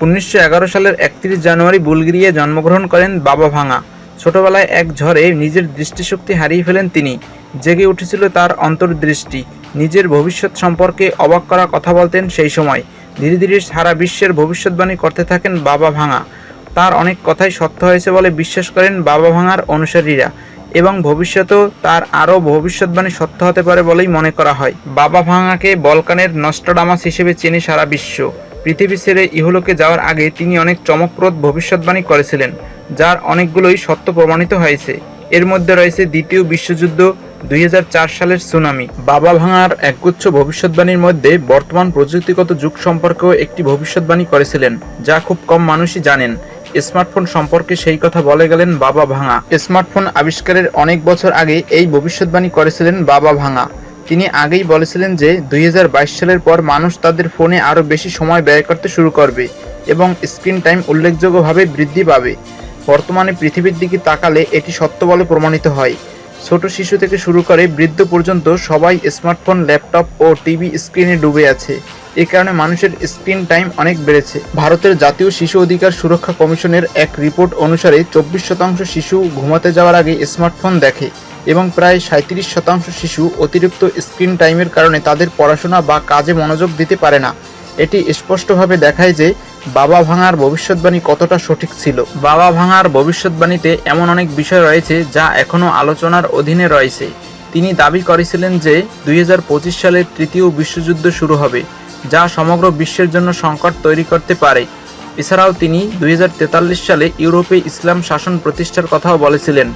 উনিশশো এগারো সালের একত্রিশ জানুয়ারি বুলগেরিয়ায় জন্মগ্রহণ করেন বাবা ভাঙা। ছোটবেলায় এক ঝড়ে নিজের দৃষ্টিশক্তি হারিয়ে ফেলেন তিনি। জেগে উঠেছিল তার অন্তর্দৃষ্টি। নিজের ভবিষ্যৎ সম্পর্কে অবাক করা কথা বলতেন সেই সময়। ধীরে ধীরে সারা বিশ্বের ভবিষ্যৎবাণী করতে থাকেন বাবা ভাঙা। তার অনেক কথাই সত্য হয়েছে বলে বিশ্বাস করেন বাবা ভাঙার অনুসারীরা এবং ভবিষ্যতেও তার আরও ভবিষ্যৎবাণী সত্য হতে পারে বলেই মনে করা হয়। বাবা ভাঙাকে বলকানের নস্ট্রাডামাস হিসেবে চেনে সারা বিশ্ব। পৃথিবী ছেড়ে ইহলোকে যাওয়ার আগে তিনি অনেক চমকপ্রদ ভবিষ্যৎবাণী করেছিলেন, যার অনেকগুলোই সত্য প্রমাণিত হয়েছে। এর মধ্যে রয়েছে দ্বিতীয় বিশ্বযুদ্ধ দুই হাজার চার সালের সুনামি। বাবা ভাঙার একগুচ্ছ ভবিষ্যৎবাণীর মধ্যে বর্তমান প্রযুক্তিগত যুগ সম্পর্কেও একটি ভবিষ্যৎবাণী করেছিলেন, যা খুব কম মানুষই জানেন। স্মার্টফোন সম্পর্কে সেই কথা বলে গেলেন বাবা ভাঙা। স্মার্টফোন আবিষ্কারের অনেক বছর আগে এই ভবিষ্যৎবাণী করেছিলেন বাবা ভাঙা। তিনি আগেই বলেছিলেন যে, দুই হাজার বাইশ সালের পর মানুষ তাদের ফোনে আরও বেশি সময় ব্যয় করতে শুরু করবে এবং স্ক্রিন টাইম উল্লেখযোগ্যভাবে বৃদ্ধি পাবে। বর্তমানে পৃথিবীর দিকে তাকালে এটি সত্য বলে প্রমাণিত হয়। ছোট শিশু থেকে শুরু করে বৃদ্ধ পর্যন্ত সবাই স্মার্টফোন, ল্যাপটপ ও টিভি স্ক্রিনে ডুবে আছে। এ কারণে মানুষের স্ক্রিন টাইম অনেক বেড়েছে। ভারতের জাতীয় শিশু অধিকার সুরক্ষা কমিশনের এক রিপোর্ট অনুসারে চব্বিশ শতাংশ শিশু ঘুমাতে যাওয়ার আগে স্মার্টফোন দেখে। এবং প্রায় সাঁত্রিশ শতাংশ শিশু অতিরিক্ত স্ক্রিন টাইমের কারণে তাদের পড়াশোনা বা কাজে মনোযোগ দিতে পারে না। এটি স্পষ্টভাবে দেখায় যে বাবা ভাঙার ভবিষ্যৎবাণী কতটা সঠিক ছিল। বাবা ভাঙার ভবিষ্যৎবাণীতে এমন অনেক বিষয় রয়েছে যা এখনও আলোচনার অধীনে রয়েছে। তিনি দাবি করেছিলেন যে দুই সালে তৃতীয় বিশ্বযুদ্ধ শুরু হবে, যা সমগ্র বিশ্বের জন্য সংকট তৈরি করতে পারে। এছাড়াও তিনি দুই হাজার তেতাল্লিশ সালে ইউরোপে ইসলাম শাসন প্রতিষ্ঠার কথাও বলেছিলেন।